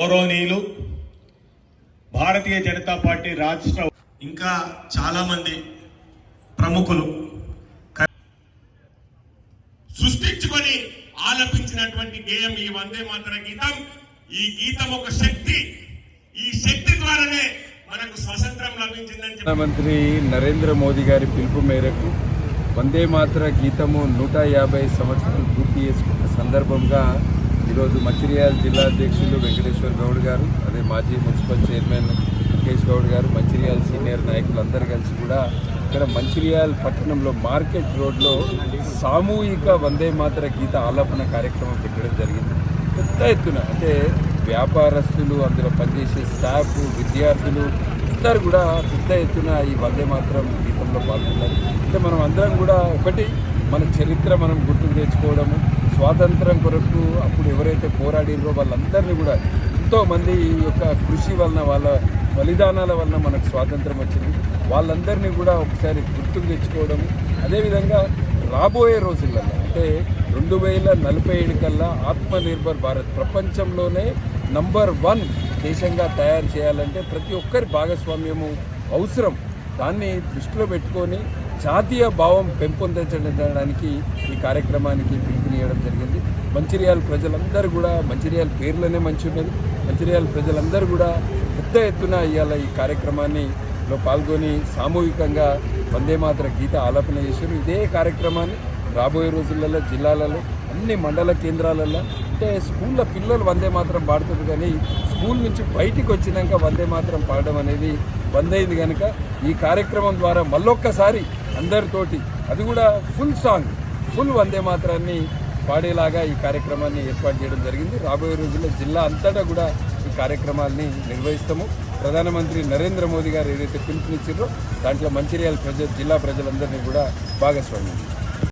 గౌరవనీయులు భారతీయ జనతా పార్టీ రాష్ట్ర ఇంకా చాలా మంది ప్రముఖులు సృష్టించుకొని ఆలపించినటువంటి గేయం ఈ వందే మాతర గీతం. ఈ గీతం ఒక శక్తి. ఈ శక్తి ద్వారానే మనకు స్వతంత్రం లభించిందని ప్రధానమంత్రి నరేంద్ర మోదీ గారి పిలుపు మేరకు వందే మాతర గీతము నూట యాభై సంవత్సరాలు పూర్తి చేసుకున్న సందర్భంగా ఈరోజు మంచిర్యాల జిల్లా అధ్యక్షులు వెంకటేశ్వర గౌడ్ గారు అదే మాజీ మున్సిపల్ చైర్మన్ ముఖేష్ గౌడ్ గారు మంచిర్యాల సీనియర్ నాయకులు అందరూ కలిసి కూడా ఇక్కడ మంచిర్యాల పట్టణంలో మార్కెట్ రోడ్లో సామూహిక వందే మాత్ర గీత ఆలాపన కార్యక్రమం పెట్టడం జరిగింది. పెద్ద ఎత్తున అంటే వ్యాపారస్తులు అందులో పనిచేసే స్టాఫ్ విద్యార్థులు అందరు కూడా పెద్ద ఎత్తున ఈ వందే మాత్రం గీతంలో పాల్గొన్నారు. అంటే మనం అందరం కూడా ఒకటి మన చరిత్ర మనం గుర్తుకు తెచ్చుకోవడము స్వాతంత్రం కొరకు అప్పుడు ఎవరైతే పోరాడిరో వాళ్ళందరినీ కూడా ఎంతోమంది ఈ యొక్క కృషి వలన వాళ్ళ బలిదానాల వలన మనకు స్వాతంత్రం వచ్చింది. వాళ్ళందరినీ కూడా ఒకసారి గుర్తుకు తెచ్చుకోవడం. అదేవిధంగా రాబోయే రోజులలో అంటే రెండు వేల నలభై ఏడు కల్లా ఆత్మనిర్భర్ భారత్ ప్రపంచంలోనే నంబర్ వన్ దేశంగా తయారు చేయాలంటే ప్రతి ఒక్కరి భాగస్వామ్యము అవసరం. దాన్ని దృష్టిలో పెట్టుకొని జాతీయ భావం పెంపొందించడానికి ఈ కార్యక్రమానికి చేయడం జరిగింది. మంచిర్యాల ప్రజలందరూ కూడా మంచిర్యాల పేర్లోనే మంచి ఉన్నది. మంచిర్యాల ప్రజలందరూ కూడా పెద్ద ఎత్తున ఇవాళ ఈ కార్యక్రమాన్ని లో పాల్గొని సామూహికంగా వందే మాతర గీత ఆలాపన చేశారు. ఇదే కార్యక్రమాన్ని రాబోయే రోజులలో జిల్లాలలో అన్ని మండల కేంద్రాలలో అంటే స్కూళ్ళ పిల్లలు వందే మాత్రం పాడుతుంది కానీ స్కూల్ నుంచి బయటికి వచ్చినాక వందే మాత్రం పాడడం అనేది బంద్ అయింది కనుక ఈ కార్యక్రమం ద్వారా మళ్ళొక్కసారి అందరితోటి అది కూడా ఫుల్ సాంగ్ ఫుల్ వందే మాత్రాన్ని పాడేలాగా ఈ కార్యక్రమాన్ని ఏర్పాటు చేయడం జరిగింది. రాబోయే రోజుల్లో జిల్లా అంతటా కూడా ఈ కార్యక్రమాల్ని నిర్వహిస్తాము. ప్రధానమంత్రి నరేంద్ర మోదీ గారు ఏదైతే పిలుపునిచ్చారో దాంట్లో మంచిర్యాల ప్రజ జిల్లా ప్రజలందరినీ కూడా భాగస్వామ్యం